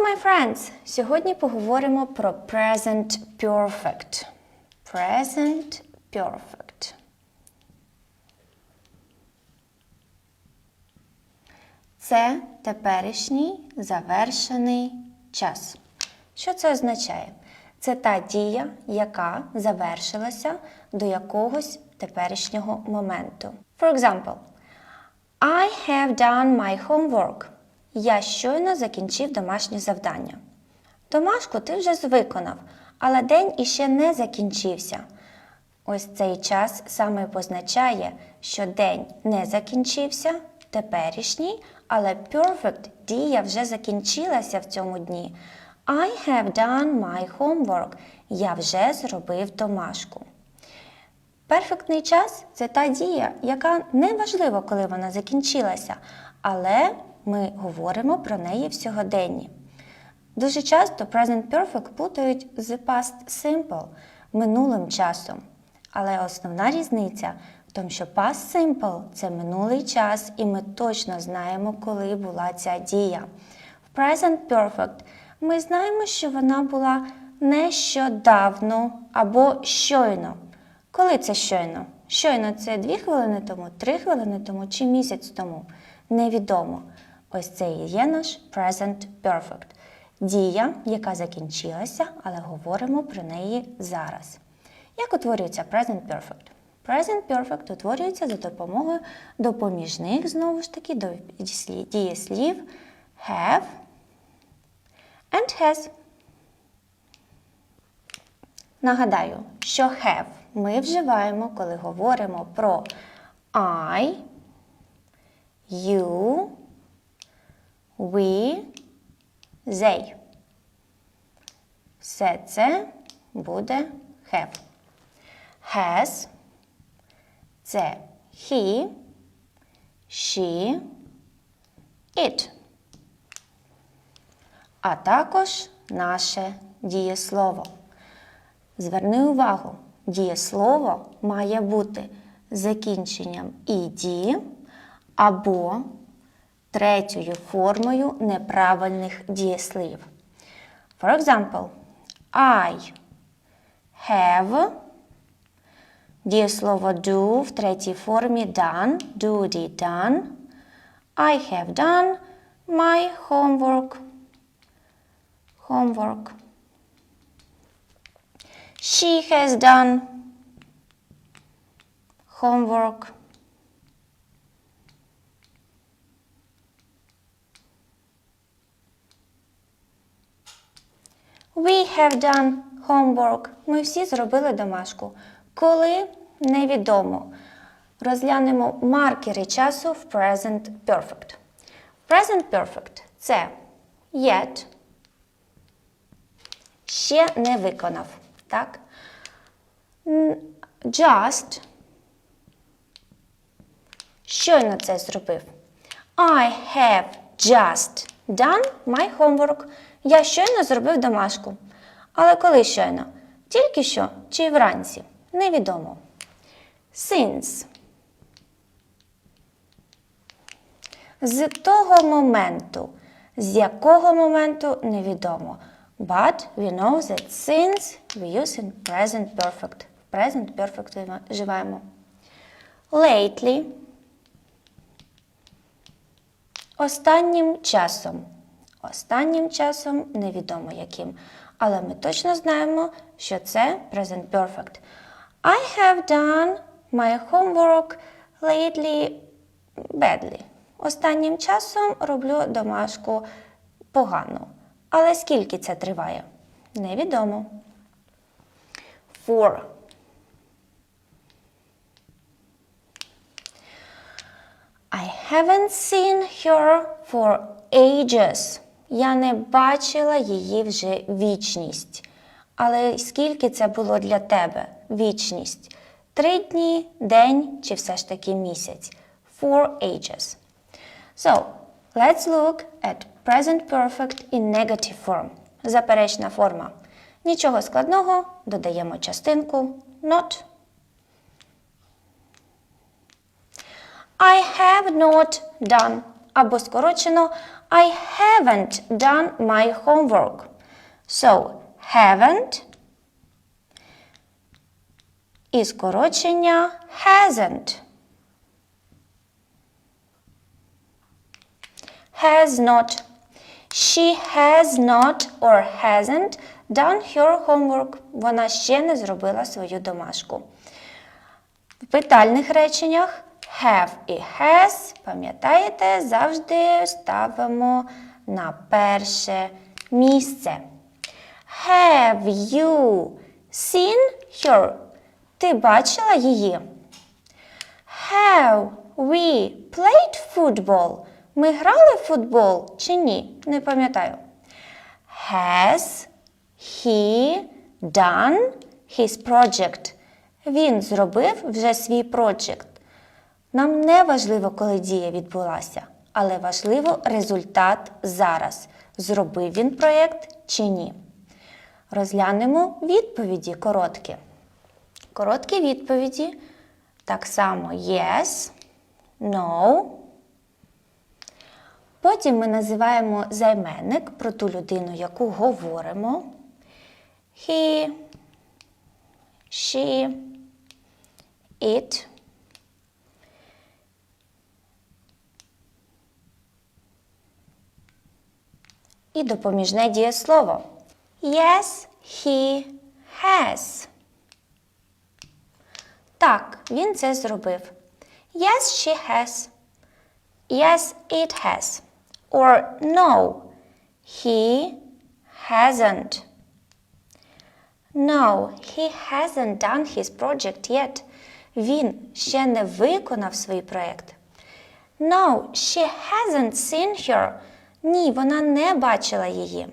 my friends! Сьогодні поговоримо про present perfect. Present perfect. Це теперішній завершений час. Що це означає? Це та дія, яка завершилася до якогось теперішнього моменту. For example, I have done my homework. Я щойно закінчив домашнє завдання. Домашку ти вже виконав, але день іще не закінчився. Ось цей час саме позначає, що день не закінчився, теперішній, але perfect дія вже закінчилася в цьому дні. I have done my homework. Я вже зробив домашку. Перфектний час це та дія, яка не важливо, коли вона закінчилася, але ми говоримо про неї в сьогоденні. Дуже часто present perfect плутають з past simple минулим часом. Але основна різниця в тому, що past simple це минулий час, і ми точно знаємо, коли була ця дія. В present perfect ми знаємо, що вона була нещодавно або щойно. Коли це щойно? Щойно це 2 хвилини тому, 3 хвилини тому чи місяць тому. Невідомо. Ось це і є наш present perfect. Дія, яка закінчилася, але говоримо про неї зараз. Як утворюється present perfect? Present perfect утворюється за допомогою допоміжних, знову ж таки, до дієслів have and has. Нагадаю, що have ми вживаємо, коли говоримо про I, you, we, they. Все це буде have. Has це he, she, it. А також наше дієслово. Зверни увагу, дієслово має бути закінченням іді або третьою формою неправильних дієслів. For example, I have дієслово do в третій формі done, do did done. I have done my homework. Homework. She has done homework. We have done homework. Ми всі зробили домашку. Коли невідомо. Розглянемо маркери часу в present perfect. Present perfect це yet. Ще не виконав. Так? Just. Щойно це зробив. I have just done my homework. Я щойно зробив домашку. Але коли щойно? Тільки що чи вранці? Невідомо. Since. З того моменту. З якого моменту невідомо. But we know that since we use in present perfect. В present perfect вживаємо. Lately. Останнім часом. Останнім часом невідомо яким. Але ми точно знаємо, що це present perfect. I have done my homework lately badly. Останнім часом роблю домашку погано. Але скільки це триває? Невідомо. For. I haven't seen her for ages. Я не бачила її вже вічність. Але скільки це було для тебе вічність? Три дні, день чи все ж таки місяць? Four ages. So, let's look at present perfect in negative form. Заперечна форма. Нічого складного, додаємо частинку not. I have not done. Або скорочено I haven't done my homework. So, haven't і скорочення hasn't. Has not. She has not or hasn't done her homework. Вона ще не зробила свою домашку. В питальних реченнях have і has, пам'ятаєте, завжди ставимо на перше місце. Have you seen her? Ти бачила її? Have we played football? Ми грали в футбол чи ні? Не пам'ятаю. Has he done his project? Він зробив вже свій project. Нам не важливо, коли дія відбулася, але важливо результат зараз. Зробив він проєкт чи ні. Розглянемо відповіді короткі. Короткі відповіді так само yes, no. Потім ми називаємо займенник про ту людину, яку говоримо. He, she, it. І допоміжне дієслово. Yes, he has. Так, він це зробив. Yes, she has. Yes, it has. Or no, he hasn't. No, he hasn't done his project yet. Він ще не виконав свій проєкт. No, she hasn't seen her. Ні, вона не бачила її.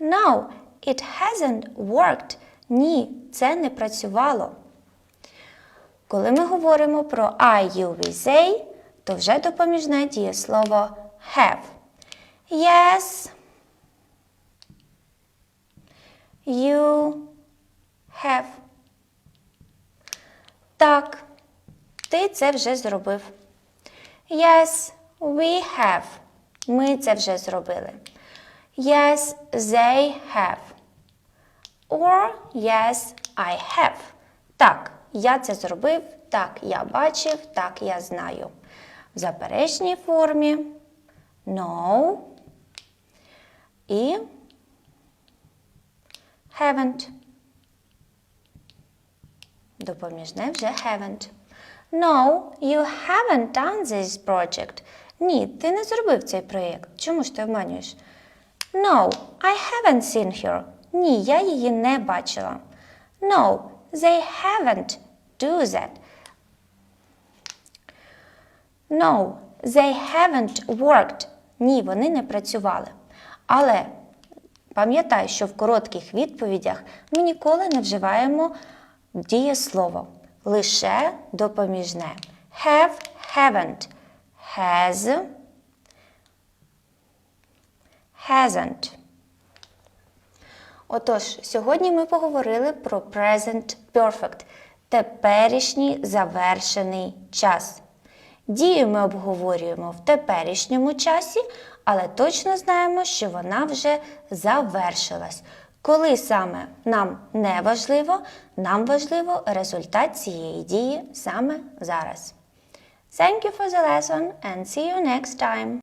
No, it hasn't worked. Ні, це не працювало. Коли ми говоримо про I, you, we, they, то вже допоміжне дієслово have. Yes, you have. Так, ти це вже зробив. Yes, we have. Ми це вже зробили. Yes, they have. Or yes, I have. Так, я це зробив, так, я бачив, так, я знаю. В заперечній формі no і haven't. Допоміжне вже haven't. No, you haven't done this project. Ні, ти не зробив цей проєкт. Чому ж ти обманюєш? No, I haven't seen her. Ні, я її не бачила. No, they haven't do that. No, they haven't worked. Ні, вони не працювали. Але пам'ятай, що в коротких відповідях ми ніколи не вживаємо дієслово. Лише допоміжне. Have, haven't. Has, hasn't. Отож, сьогодні ми поговорили про present perfect – теперішній завершений час. Дію ми обговорюємо в теперішньому часі, але точно знаємо, що вона вже завершилась. Коли саме нам не важливо, нам важливо результат цієї дії саме зараз. Thank you for the lesson and see you next time!